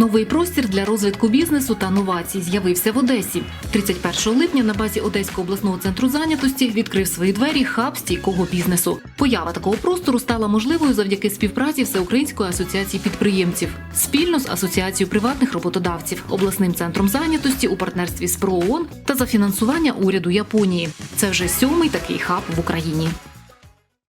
Новий простір для розвитку бізнесу та новацій з'явився в Одесі. 31 липня на базі Одеського обласного центру зайнятості відкрив свої двері хаб стійкого бізнесу. Поява такого простору стала можливою завдяки співпраці Всеукраїнської асоціації підприємців спільно з асоціацією приватних роботодавців, обласним центром зайнятості у партнерстві з ПРООН та за фінансування уряду Японії. Це вже сьомий такий хаб в Україні.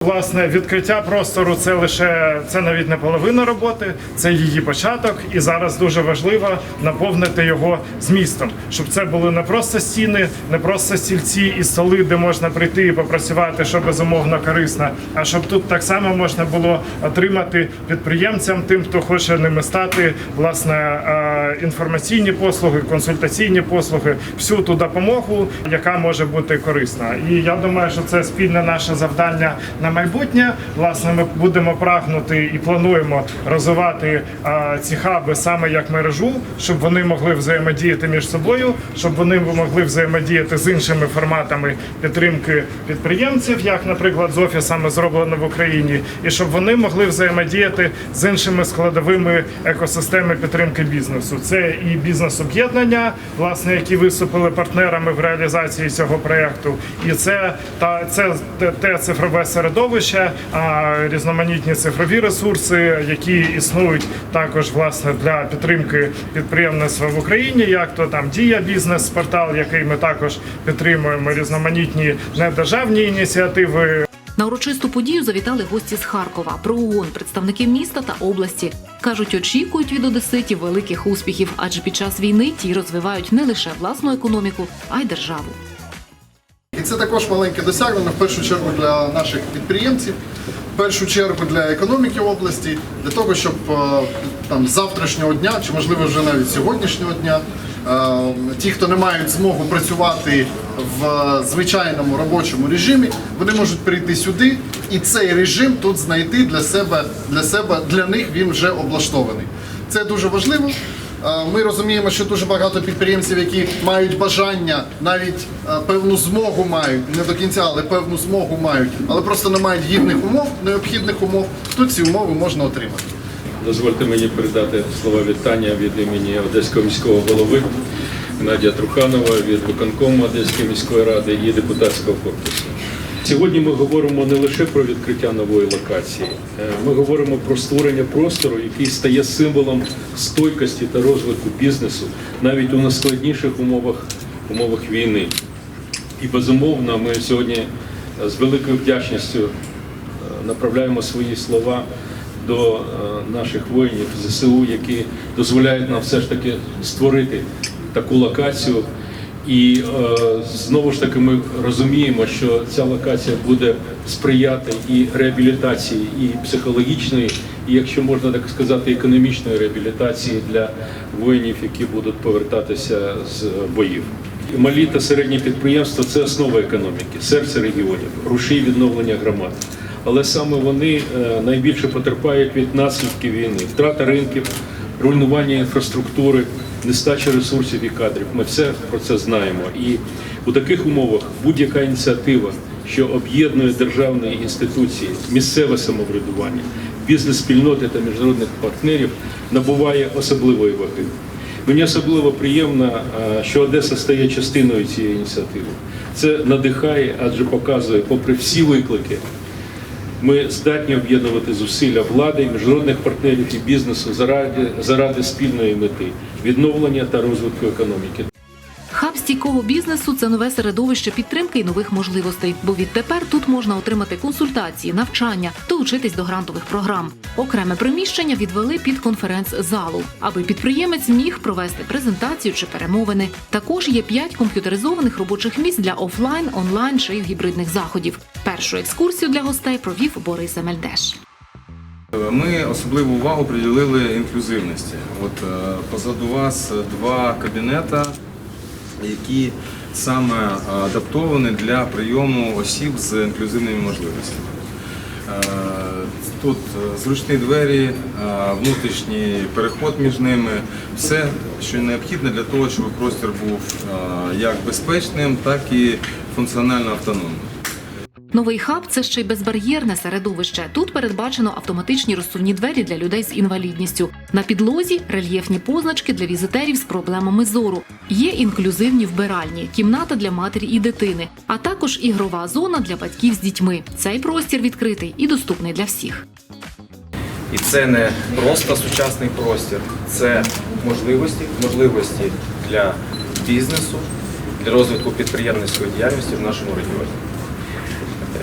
Власне, відкриття простору це лише це навіть не половина роботи, це її початок. І зараз дуже важливо наповнити його змістом, щоб це були не просто стіни, не просто стільці і столи, де можна прийти і попрацювати, що безумовно корисно, а щоб тут так само можна було отримати підприємцям, тим, хто хоче ними стати, власне, е, інформаційні послуги, консультаційні послуги, всю ту допомогу, яка може бути корисна. І я думаю, що це спільне наше завдання на майбутнє. Власне, ми будемо прагнути і плануємо розвивати ці хаби саме як мережу, щоб вони могли взаємодіяти між собою, щоб вони могли взаємодіяти з іншими форматами підтримки підприємців, як, наприклад, з офісами зроблено в Україні, і щоб вони могли взаємодіяти з іншими складовими екосистеми підтримки бізнесу. Це і бізнес-об'єднання, власне, які виступили партнерами в реалізації цього проєкту, і це та це те цифрове середовище, а різноманітні цифрові ресурси, які існують також власне для підтримки підприємництва в Україні, як то там дія бізнес портал, який ми також підтримуємо, різноманітні недержавні ініціативи. На урочисту подію завітали гості з Харкова, ПРООН, представники міста та області. Кажуть, очікують від одеситів великих успіхів, адже під час війни ті розвивають не лише власну економіку, а й державу. Це також маленьке досягнення в першу чергу для наших підприємців, в першу чергу для економіки області, для того, щоб е, там з завтрашнього дня, чи можливо вже навіть сьогоднішнього дня, е, ті, хто не мають змогу працювати в звичайному робочому режимі, вони можуть прийти сюди і цей режим тут знайти для себе, для себе, для них він вже облаштований. Це дуже важливо. Е, Ми розуміємо, що дуже багато підприємців, які мають бажання, навіть е, певну змогу мають, не до кінця, але певну змогу мають, але просто не мають гідних умов, необхідних умов. Тут ці умови можна отримати. Дозвольте мені передати слова вітання від імені Одеського міського голови Геннадія Труханова, від виконкому Одеської міської ради і депутатського корпусу. Сьогодні ми говоримо не лише про відкриття нової локації, е, ми говоримо про створення простору, який стає символом стойкості та розвитку бізнесу навіть у найскладніших умовах, умовах війни. І безумовно, ми сьогодні е, з великою вдячністю е, направляємо свої слова до наших воїнів ЗСУ, які дозволяють нам все ж таки створити таку локацію. І е, знову ж таки ми розуміємо, що ця локація буде сприяти і реабілітації, і психологічної, і якщо можна так сказати, економічної реабілітації для воїнів, які будуть повертатися з боїв. Малі та середні підприємства це основа економіки, серце регіонів, рушій відновлення громад. Але саме вони е, найбільше потерпають від наслідків війни, втрата ринків, руйнування інфраструктури, нестача ресурсів і кадрів. Ми все про це знаємо. І у таких умовах будь-яка ініціатива, що об'єднує державні інституції, місцеве самоврядування, бізнес-спільноти та міжнародних партнерів, набуває особливої ваги. Мені особливо приємно, е, що Одеса стає частиною цієї ініціативи. Це надихає, адже показує, попри всі виклики, ми здатні об'єднувати зусилля влади, міжнародних партнерів і бізнесу заради, заради спільної мети відновлення та розвитку економіки. Хаб стійкого бізнесу це нове середовище підтримки і нових можливостей. Бо відтепер тут можна отримати консультації, навчання, долучитись до грантових програм. Окреме приміщення відвели під конференц-залу, аби підприємець міг провести презентацію чи перемовини. Також є п'ять комп'ютеризованих робочих місць для офлайн, онлайн чи гібридних заходів. Першу екскурсію для гостей провів Борис Емельдеш. Ми особливу увагу приділили інклюзивності. От е, позаду вас два кабінети, які саме адаптовані для прийому осіб з інклюзивними можливостями. Е, Тут зручні двері, е, внутрішній переход між ними, все, що необхідне для того, щоб простір був як безпечним, так і функціонально автономним. Новий хаб це ще й безбар'єрне середовище. Тут передбачено автоматичні розсувні двері для людей з інвалідністю. На підлозі рельєфні позначки для візитерів з проблемами зору. Є інклюзивні вбиральні, кімната для матері і дитини, а також ігрова зона для батьків з дітьми. Цей простір відкритий і доступний для всіх. І це не просто сучасний простір, це можливості, можливості для бізнесу, для розвитку підприємницької діяльності в нашому регіоні.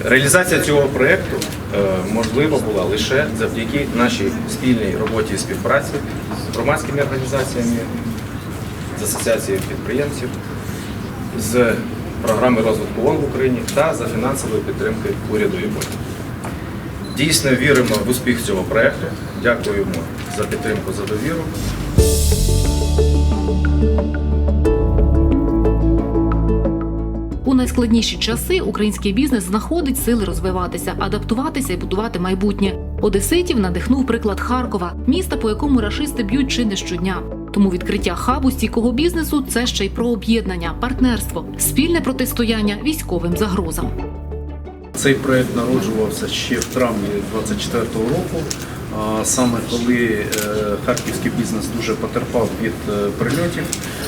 Реалізація цього проєкту е, можлива була лише завдяки нашій спільній роботі і співпраці з громадськими організаціями, з асоціацією підприємців, з програми розвитку ООН в Україні та за фінансової підтримки уряду Японії. Дійсно віримо в успіх цього проєкту. Дякуємо за підтримку, за довіру. Найскладніші часи український бізнес знаходить сили розвиватися, адаптуватися і будувати майбутнє. Одеситів надихнув приклад Харкова, міста, по якому рашисти б'ють чи не щодня. Тому відкриття хабу стійкого бізнесу це ще й про об'єднання, партнерство, спільне протистояння військовим загрозам. Цей проект народжувався ще в травні 24-го року. Саме коли е, харківський бізнес дуже потерпав від е, прильотів,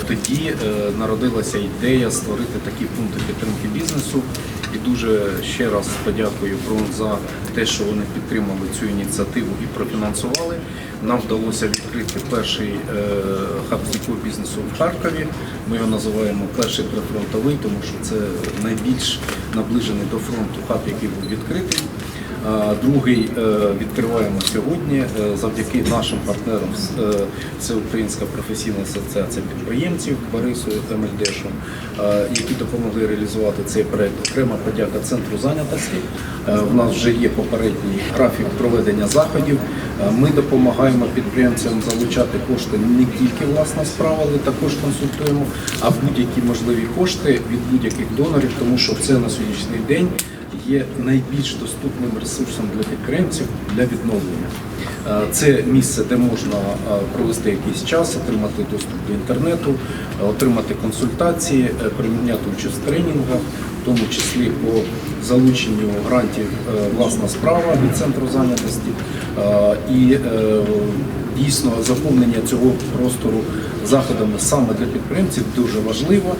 тоді е, народилася ідея створити такі пункти підтримки бізнесу. І дуже ще раз подякую ПРОН за те, що вони підтримали цю ініціативу і профінансували. Нам вдалося відкрити перший хаб стійкого бізнесу в Харкові. Ми його називаємо перший прифронтовий, тому що це найбільш наближений до фронту хаб, який був відкритий. Другий е, відкриваємо сьогодні е, завдяки нашим партнерам е, це Українська професійна асоціація підприємців Борису Емельдешу, які допомогли реалізувати цей проект. Окрема подяка центру зайнятості. В нас вже є попередній графік проведення заходів. Ми допомагаємо підприємцям залучати кошти не тільки власна справа, але також консультуємо, а будь-які можливі кошти від будь-яких донорів, тому що це на сьогоднішній день є найбільш доступним ресурсом для підприємців для відновлення. Е, Це місце, де можна е, провести якийсь час, отримати доступ до інтернету, е, отримати консультації, прийняти участь в тренінгах, в тому числі по залученню грантів власна справа від центру зайнятості. І дійсно заповнення цього простору заходами саме для підприємців дуже важливо.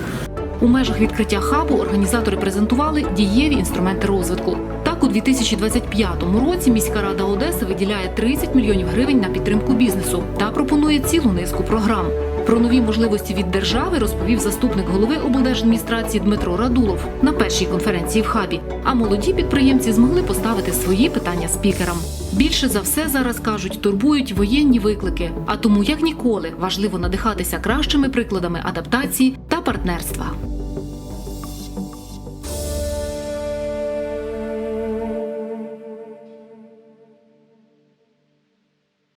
У межах відкриття хабу організатори презентували дієві інструменти розвитку. Так, у 2025 році міська рада Одеси виділяє 30 мільйонів гривень на підтримку бізнесу та пропонує цілу низку програм. Про нові можливості від держави розповів заступник голови облдержадміністрації Дмитро Радулов на першій конференції в хабі. А молоді підприємці змогли поставити свої питання спікерам. Більше за все зараз кажуть, турбують воєнні виклики. А тому як ніколи важливо надихатися кращими прикладами адаптації та партнерства.